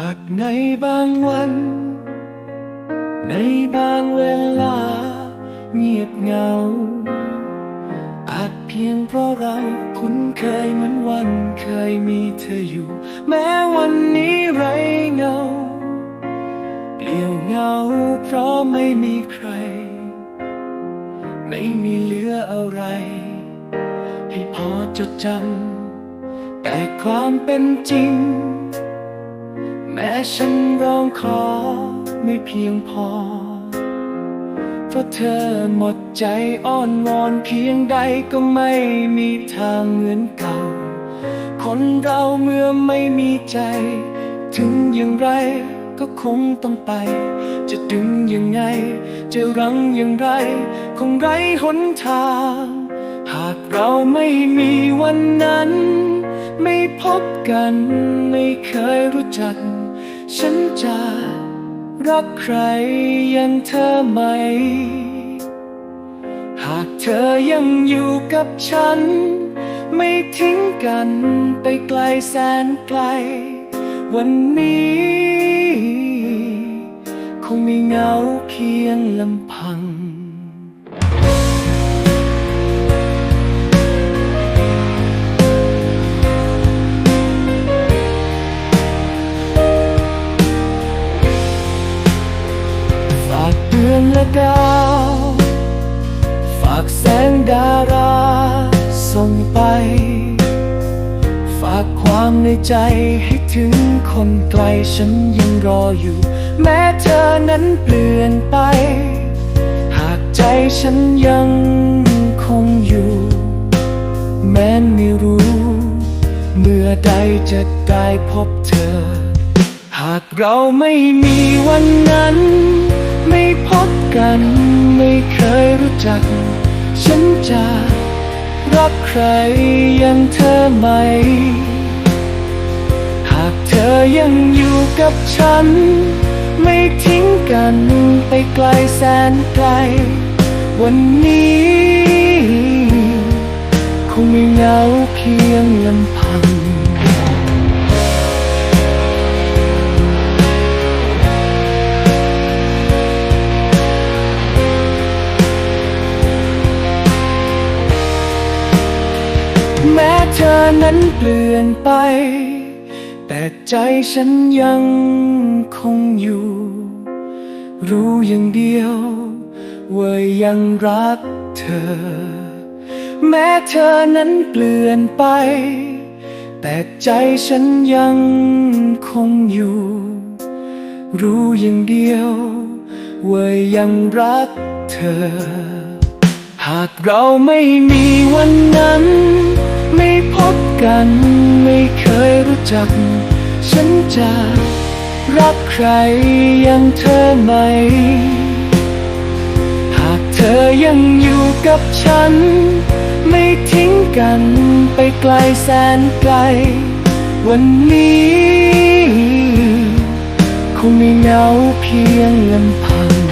หากในบางวัน ในบางเวลา เงียบเหงา อาจเพียงเพราะเราคุ้นเคยเหมือนวันเคยมีเธออยู่ แม้วันนี้ไรเงา เปลี่ยวเหงาเพราะไม่มีใคร ไม่มีเหลืออะไร ให้พอจดจำแต่ความเป็นจริง แม้ฉันร้องขอไม่เพียงพอ เพราะเธอหมดใจอ้อนวอนเพียงใดก็ไม่มีทางเหมือนเก่า คนเราเมื่อไม่มีใจ ถึงอย่างไรก็คงต้องไป จะดึงยังไง จะรั้งอย่างไร คงไร้หนทาง หากเราไม่มีวันนั้น ไม่พบกัน ไม่เคยรู้จัก ฉันจะรักใครอย่างเธอไหม หากเธอยังอยู่กับฉัน ไม่ทิ้งกันไปไกลแสนไกล วันนี้ ความในใจให้ถึงคนไกลฉันยังรออยู่ แม้เธอนั้นเปลี่ยนไป หากใจฉันยังคงอยู่ แม้ไม่รู้ เมื่อใดจะได้พบเธอ หากเราไม่มีวันนั้น ไม่พบกันไม่เคยรู้จัก ฉันจะรักใครอย่างเธอไหม อยังอยู่กับฉัน ไม่ทิ้งกันไปไกลแสนไกล วันนี้ คงไม่เหงาเพียงลำพังแม้เธอนั้นเปลี่ยนไป แต่ใจฉันยังคงอยู่ รู้อย่างเดียวว่ายังรักเธอ แม้เธอนั้นเปลี่ยนไป แต่ใจฉันยังคงอยู่ รู้อย่างเดียวว่ายังรักเธอ หากเราไม่มีวันนั้น ไม่พบกันไม่เค ยรู้จัก ฉันจะรักใครอย่างเธอไหม หากเธอยังอยู่กับฉัน ไม่ทิ้งกันไปไกลแสนไกล วันนี้คงไม่เหงาเพียงลำพัง